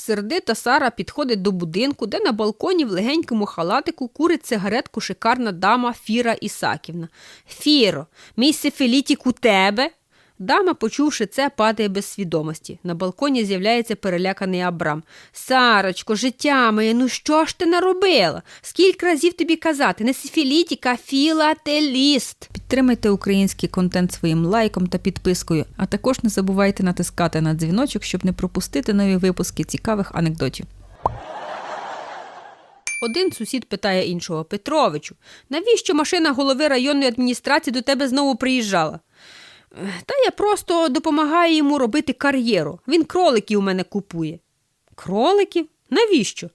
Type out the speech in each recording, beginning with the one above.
Сердита Сара підходить до будинку, де на балконі в легенькому халатику курить цигаретку шикарна дама Фіра Ісаківна. Фіро, мій сифілітік у тебе. Дама, почувши це, падає без свідомості. На балконі з'являється переляканий Абрам. Сарочко, життя моє, ну що ж ти наробила? Скільки разів тобі казати? Не сифілітік, а філателіст. Підтримайте український контент своїм лайком та підпискою, а також не забувайте натискати на дзвіночок, щоб не пропустити нові випуски цікавих анекдотів. Один сусід питає іншого Петровичу, навіщо машина голови районної адміністрації до тебе знову приїжджала? «Е, Та я просто допомагаю йому робити кар'єру. Він кроликів у мене купує. Кроликів? Навіщо?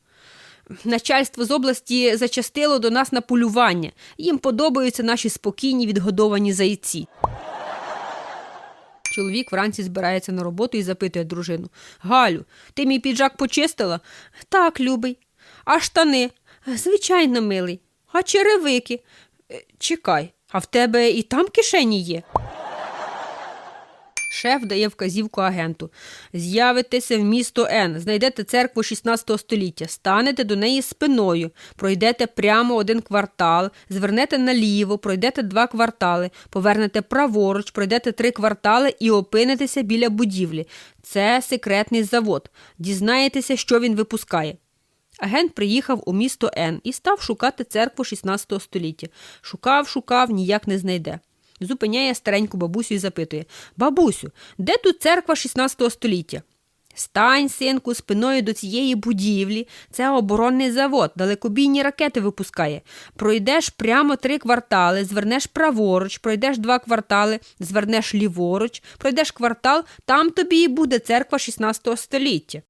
Начальство з області зачастило до нас на полювання. Їм подобаються наші спокійні відгодовані зайці. Чоловік вранці збирається на роботу і запитує дружину: Галю, ти мій піджак почистила? Так, любий. А штани? Звичайно, милий. А черевики? «Е, Чекай, а в тебе і там кишені є. Шеф дає вказівку агенту. З'явитеся в місто Н, знайдете церкву 16 століття, станете до неї спиною, пройдете прямо один квартал, звернете наліво, пройдете два квартали, повернете праворуч, пройдете три квартали і опинитеся біля будівлі. Це секретний завод. Дізнаєтеся, що він випускає. Агент приїхав у місто Н і став шукати церкву 16 століття. Шукав, шукав, ніяк не знайде. Зупиняє стареньку бабусю і запитує Бабусю, де тут церква 16 століття? Стань, синку, спиною до цієї будівлі. Це оборонний завод, далекобійні ракети випускає. Пройдеш прямо три квартали, звернеш праворуч, пройдеш два квартали, звернеш ліворуч, пройдеш квартал, там тобі і буде церква 16 століття.